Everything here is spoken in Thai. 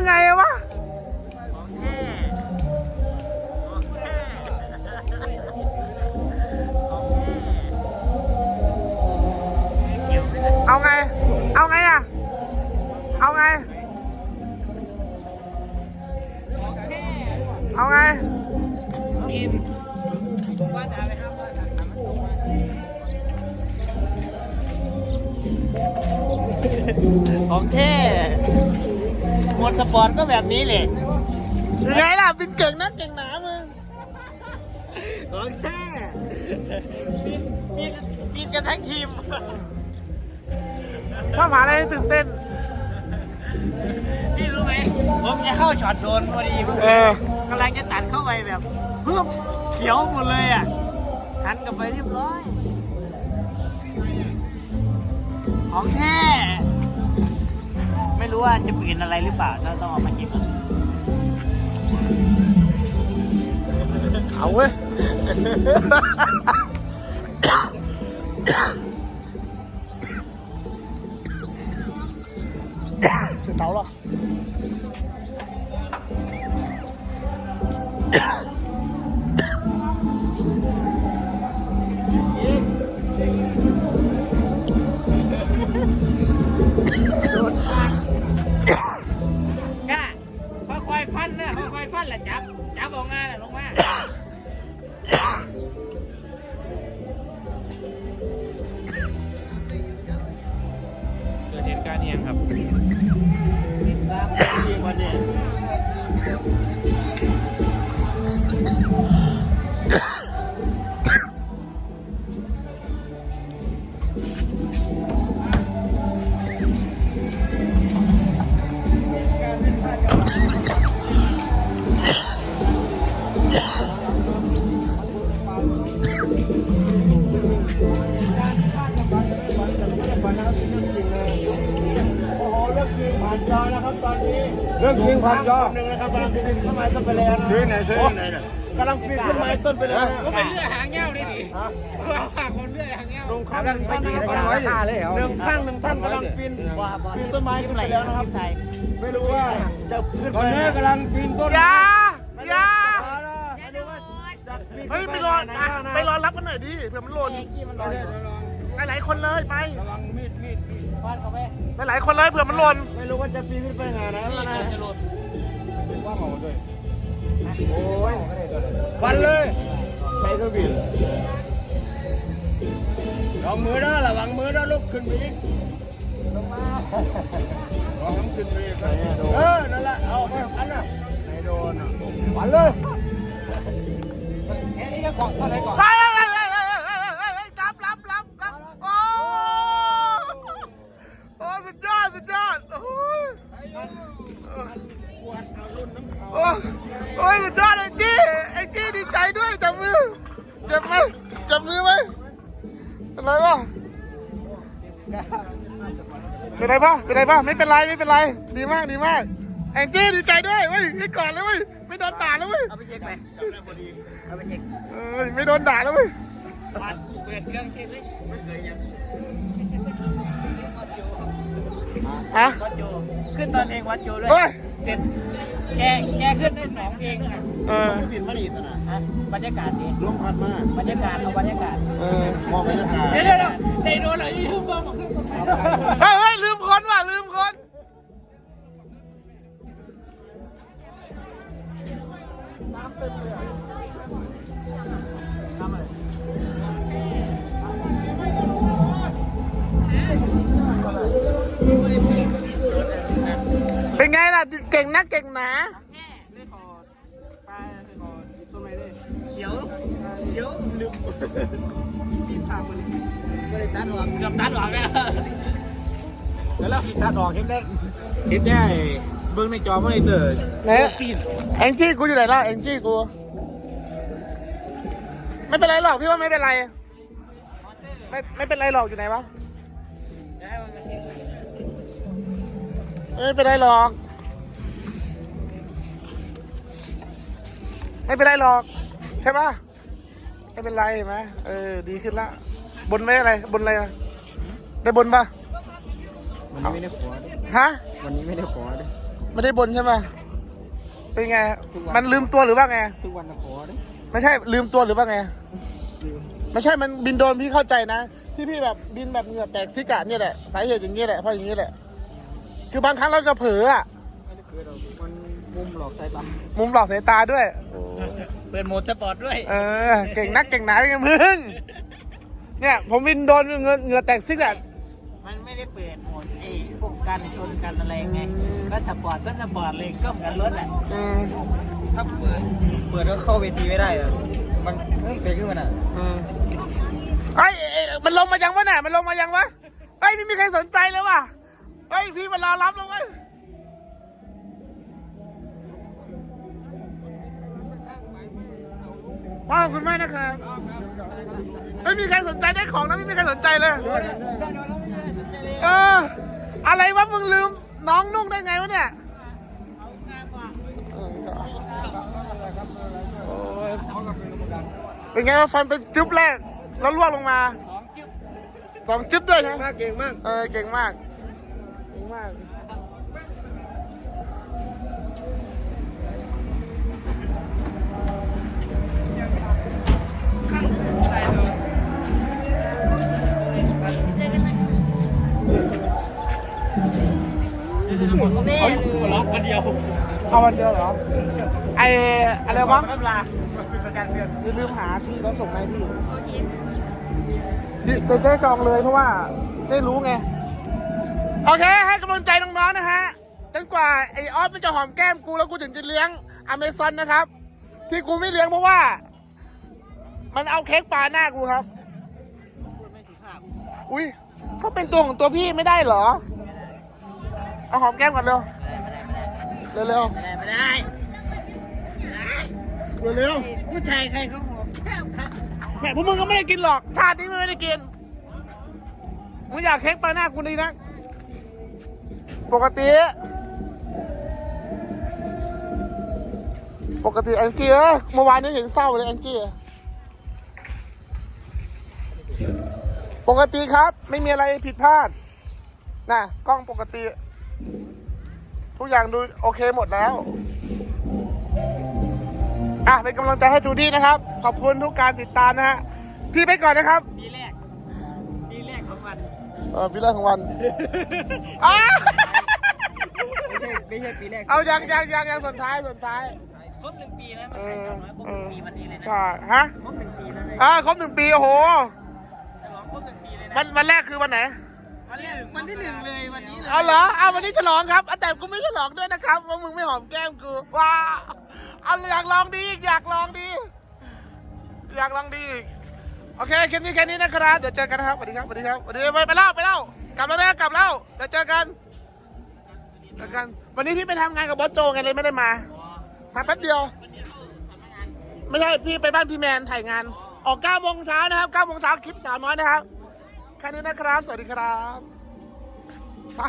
ยังไงวะเอาไง เอาไงอะเอาไง เอาไงของแท้ หมดสปอร์ตก็แบบนี้แหละยังไงล่ะเป็นเก่งนะเก่งหนามึงของแท้ปีนปีนปีนกันทั้งทีม ชอบหาอะไรให้ตื่นเต้นพี่รู้ไหมผมจะเข้าช็อตโดนพอดีเมื่อเอกี้อกำลังจะตัดเข้าไปแบบเพิ่มเขียวหมดเลยอะหันกลับไปเรียบร้อย ของแท้ไม่ รู้ว่าจะเปลี่ยนอะไรหรือเปล่าเราต้องเอามาเก็บก่อนเอาเว้ยเตาหรอ นขึ้นไม้ต้นไปแล้วนะซื้อไหนซื้อไหนเนี่ยกำลังปีนขึ้นไม้ต้นไปแล้วก็เป็นเรื่องหางเงี้ยวนี่ดิเราหาคนเรื่องหางเงี้ยวลงข้างหนึ่งท่านนะครับหนึ่งข้างหนึ่งท่านกำลังปีนปีนต้นไม้ขึ้นไปแล้วนะครับไม่รู้ว่าจะขึ้นไปตอนนี้กำลังปีนต้นอย่าอย่าไม่รู้ว่าจะปีนเฮ้ยไปรออะไปรอรับกันหน่อยดิเผื่อมันหล่นหลายๆคนเลยไประวังมีดมีดมีดฟันเขาไปหลายๆคนเลยเผื่อมันหล่นไม่รู้ว่าจะปีนขึ้นไปไงนะนี่นะจะหลุด ว่าหมอด้วยโอ้ยวันเลยใช้เครื่องบินลองมือนะระวังมือนะลุกขึ้นไปอีกลงมาลองขึ้นไปอีกเออนั่นแหละเอาไปอันน่ะไม่โดนวันเลยแค่นี้ก็ก่อนเท่าไหร่ก่อน ไปไปไปไปไปไปรับรับรับรับโอ้โอ้สุดยอดสุดยอดโอ้ยโอ้ยโอ้ยสุดยอดไอ้จี้ไอ้จี้ดีใจด้วยจับมือเจ็บไหม จับมือไหมเป็นไรบ้างเป็นไรบ้างเป็นไรบ้างไม่เป็นไรไม่เป็นไร ดีมากดีมาก แองจี้ดีใจด้วยเว้ยให้ก่อนเลยเว้ยไม่โดนด่าแล้วเว้ยเอาไปเช็คไปเอาไปเช็คเออไม่โดนด่าแล้วเว้ยปัดเปิดเครื่องเช็คเลยฮะวัดโจขึ้นตอนเพลงวัดโจด้วยเฮ้ยเสร็จ แกแกขึ้นได้สองเพลงอะเออบินมาดีตนะฮะบรรยากาศดีลมพัดมาบรรยากาศเอาบรรยากาศเออมองบรรยากาศเดี๋ยวเดี๋ยวเดี๋ยวเตะโดนอะไรยืมบ้างบอกเฮ้ยเฮ้ย ไงล่ะ เก่งนักเก่งหนาเขียวเขียวลืมก็เลยตัดหวังเกือบตัดหวังแล้วแล้วตัดออกเห็นได้เห็นได้เบิ้งในจอมอนิเตอร์ไหนแองจี้กูอยู่ไหนล่ะแองจี้กู ไม่เป็นไรหรอกพี่ว่าไม่เป็นไร ไม่ไม่เป็นไรหรอกอยู่ไหนวะ ไม่เป็นไรหรอก ไม่เป็นไรหรอก ใช่ปะไม่เป็นไรเห็นไหมเออ ดีขึ้นละ บนไว้อะไร บนอะไรอะได้บนปะวันนี้ไม่ได้ขอฮะ วันนี้ไม่ได้ขอไม่ได้บนใช่ไหมเป็นไง มันลืมตัวหรือว่าไง ทุกวันนะขอดิไม่ใช่ลืมตัวหรือว่าไงไม่ใช่ มันบินโดรนพี่เข้าใจนะ ที่พี่แบบบินแบบเหงื่อแตกซิกอะเนี่ยแหละ สาเหตุอย่างนี้แหละ เพราะอย่างนี้แหละ คือบางครั้งเราจะเผลออะไม่ได้เกิดหรอกมันมุมหลอกสายตามุมหลอกสายตาด้วย เปิดโหมดสปอร์ตด้วย เออ เก่งนักเก่งหนาเป็นไงมึง เนี่ย ผมบินโดรนเหงื่อเหงื่อแตกซิกอะมันไม่ได้เปิดโหมดไอ้พวกกันชนกันอะไรไง ก็สปอร์ตก็สปอร์ตเลยก็เหมือนรถแหละ อืมถ้าเปิด เปิดแล้วเข้าเวทีไม่ได้อะมันเฮ้ยไปขึ้นมันอะอืมไอ้ยเอ้ยมันลงมายังวะเนี่ยมันลงมายังวะไอ้ยไม่มีใครสนใจเลยว่ะ ไอ้ยพี่มารอรับแล้วเว้ยขอบคุณมากนะครับไม่มีใครสนใจได้ของนะไม่มีใครสนใจเลย เออ อะไรวะมึงลืมน้องนุ่งได้ไงวะเนี่ยโอ้ยเป็นไงวะฟันเป็นจุ๊บแรกแล้วล่วงลงมาสองจึ๊บสองจุ๊บด้วยนะเก่งมาก เออ เก่งมาก เก่งมากล็อกคนเดียวเอาวันเดียวเหรอ ไออะไรวะน้ำลาคือประกันเดือนอย่าลืมหาที่แล้วส่งมาให้พี่จะได้จองเลยเพราะว่าได้รู้ไง โอเค ให้กำลังใจน้องๆนะฮะจนกว่าไอออฟมันจะหอมแก้มกูแล้วกูถึงจะเลี้ยงอเมซอนนะครับ ที่กูไม่เลี้ยงเพราะว่า มันเอาเค้กปลาหน้ากูครับพูดไม่สุภาพอุ้ยเขาเป็นตัวของตัวพี่ไม่ได้เหรอ เอาหอมแก้มก่อนเร็ว เร็วไม่ได้ไม่ได้เร็วเร็วผู้ชายใครเขาหอมแก้มครับแหมพวกมึงก็ไม่ได้กินหรอก ชาตินี้มึงไม่ได้กิน มึงอยากเค้กปลาหน้ากูดีนะ ปกติ ปกติแองจี้เอ้ยเมื่อวานนี้เห็นเศร้าเลยแองจี้ปกติครับ ไม่มีอะไรผิดพลาดนะกล้องปกติ ทุกอย่างดูโอเคหมดแล้วอะเป็นกำลังใจให้จูดี้นะครับ ขอบคุณทุกการติดตามนะฮะพี่ไปก่อนนะครับปีแรกปีแรกของวัน เออพี่แรกของวัน อ้า ไม่ใช่ไม่ใช่ปีแรกเอายังยังยังยังส่วนท้ายส่วนท้าย ครบหนึ่งปีแล้วเอมันอขายของแล้วครบหนึ่งปีวันนี้เลยนะใช่ฮะครบหนึ่งปีแล้วเลยอ่าครบหนึ่งปีโอ้โหฉลองครบหนึ่งปีเลยนะวันวันแรกคือวันไหนวันแรกวันที่หนึ่งเลยวันนี้เลยเอาเหรอเอาวันนี้ฉลองครับอะแต่กูไม่ฉลองด้วยนะครับว่ามึงไม่หอมแก้มกูว้าเอาอยากลองดีอีกอยากลองดี อยากลองดีอีกโอเคคลิปนี้แค่นี้นะครับเดี๋ยวเจอกันนะครับสวัสดีครับสวัสดีครับสวัสดีไปไปเล่าไปเล่ากลับแล้วนะกลับแล้วเดี๋ยวเจอกัน แล้วกัน วันนี้พี่ไปทำงานกับบอสโจไงเลยไม่ได้มามาแป๊บเดียว ไม่ใช่พี่ไปบ้านพี่แมนถ่ายงาน ออก9โมงเช้านะครับ9โมงเช้าคลิปสาวน้อยนะครับ แค่นี้นะครับ สวัสดีครับไป